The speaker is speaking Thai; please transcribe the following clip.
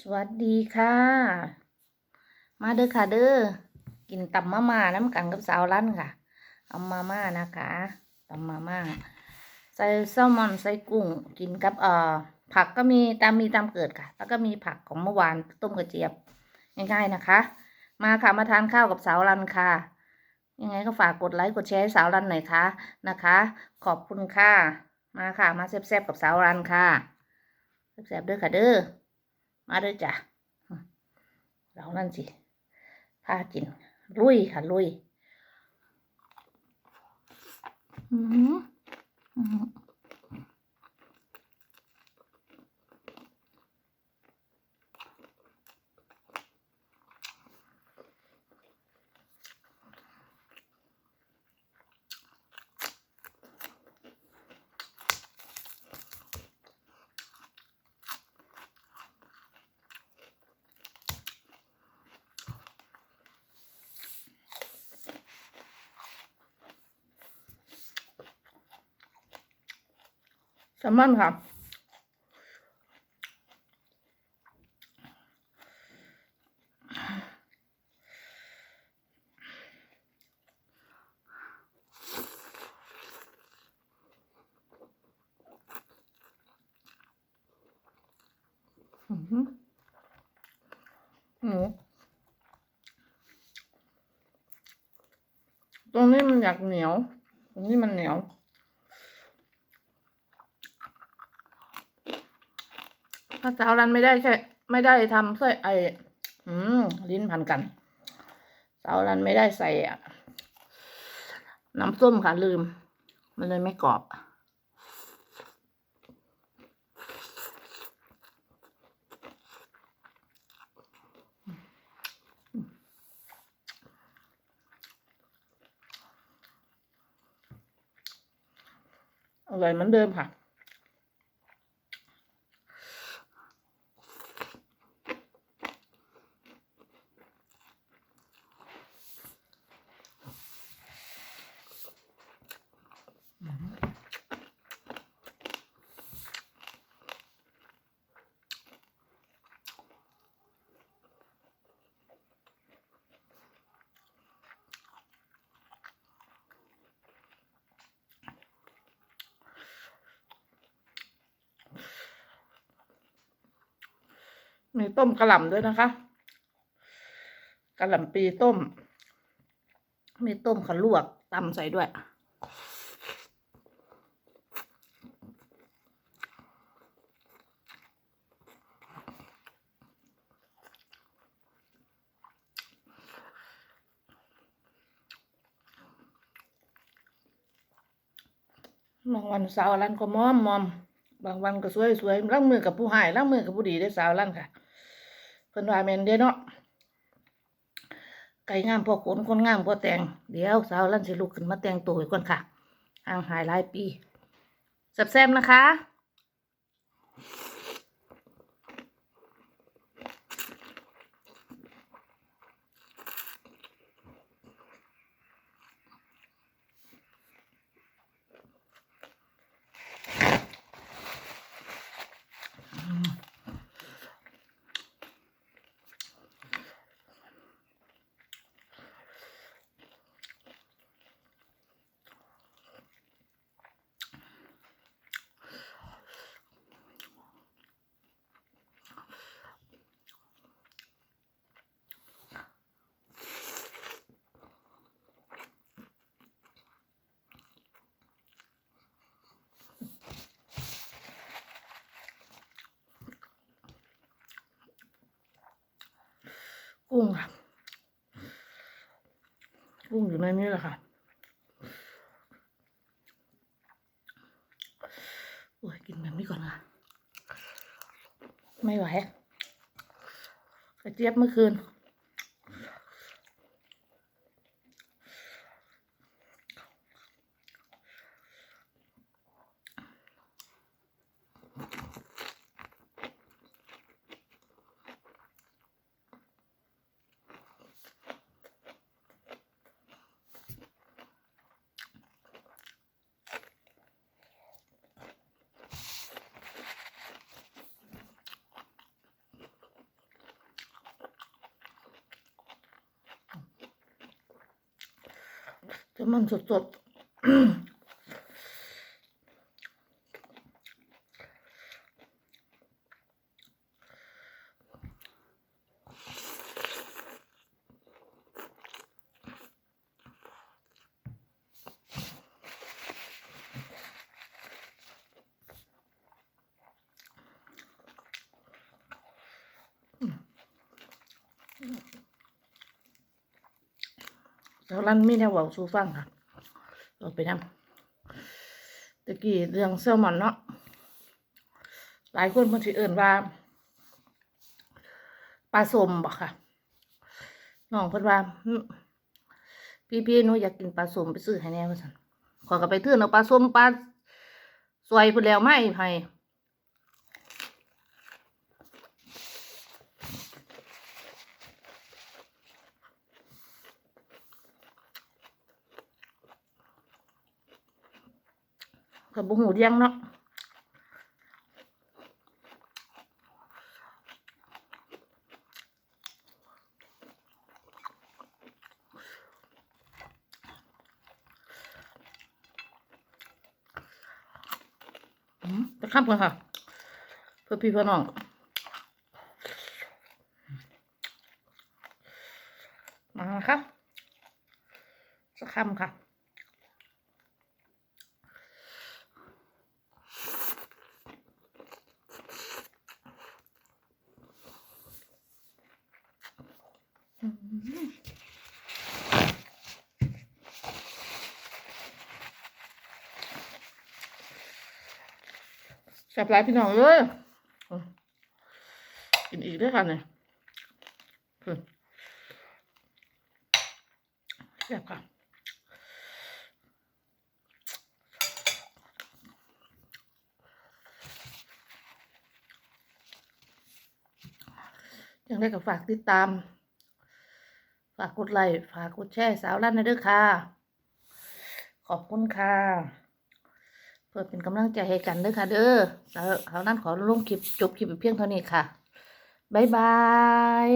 สวัสดีค่ะ มาเด้อค่ะเด้อกินตำมาม่าน้ำกันกับสาวร้านค่ะ เอามาม่านะคะตำมาม่าใส่แซลมอนใส่กุ้งกินกับเอ่อผักก็มีตามมีตามเกิดค่ะ แล้วก็มีผักของเมื่อวานต้มกระเจี๊ยบง่ายๆนะคะ มาค่ะมาทานข้าวกับสาวรันค่ะ ยังไงก็ฝากกดไลค์กดแชร์ให้สาวรันหน่อยค่ะนะคะ ขอบคุณค่ะ มาค่ะมาแซ่บๆกับสาวรันค่ะแซ่บๆเด้อค่ะเด้อ มาด้วยจ้ะเรานั่นสิพากิน ลุยค่ะ ลุย อืมอืม แซลมอนค่ะอือหือหมูตรงนี้มันอยากเหนียว ตรงนี้มันเหนียว ถ้าสาวรันไม่ได้ใช่ไม่ได้ทำใส่ไออืมลิ้นพันกันสาวรันไม่ได้ใส่อะน้ำส้มค่ะลืม มันเลยไม่กรอบ อร่อยเหมือนเดิมค่ะ มีต้มกระหล่ำด้วยนะคะกระหล่ำปีต้ม มีต้มขลวกตำใส่ด้วย บางวันสาวรันก็มอมมอม บางวันก็สวยสวยล้างมือกับผู้หายล้างมือกับผู้ดีได้สาวรันค่ะ เพิ่นว่าแม่นเด้เนาะไก่งามพอขนคนงามพอแต่ง เดี๋ยวสาวลั่นสิลุกขึ้นมาแต่งตัวอีกก่อนค่ะห่างหายหลายปีแซ่บๆนะคะ กุ้งค่ะ กุ้งอยู่ในนี้แหละค่ะโอ้ยกินแบบนี้ก่อนค่ะ ไม่ไหวกระเจี๊ยบเมื่อคืน อ จะมันสดๆ แล้วรันมีแนวเว้าสู่ฟังค่ะเราไปนำตะกี้เรื่องแซลมอนเนาะหลายคนเพิ่นสิเอิ้นว่าปลาส้มบ่ค่ะน้องเพิ่นว่าพี่ๆหนูอยากกินปลาส้มไปซื้อให้แน่ว่าซั่นขอยก็ไปเทื่อนเอาปลาส้มปลาสวยพุ่นแล้วมาให้ ไผกับบุหูเลี้ยงเนาะจะข้ามกันค่ะ เพื่อพี่เพื่อน้องมาค่ะสักคำค่ะ แซ่บหลายพี่น้องเอ้ยกินอีกด้วยค่ะเนี่ยแซ่บค่ะยังได้กับฝากติดตาม ฝากกดไลค์ ฝากกดแชร์สาวลั่นนะเด้อค่ะ ขอบคุณค่ะ พื่อเป็นกำลังใจให้กันเด้อค่ะ เด้อแล้วสาวลั่นขอลงคลิปจบคลิปเพียงเท่านี้ค่ะ บ๊ายบาย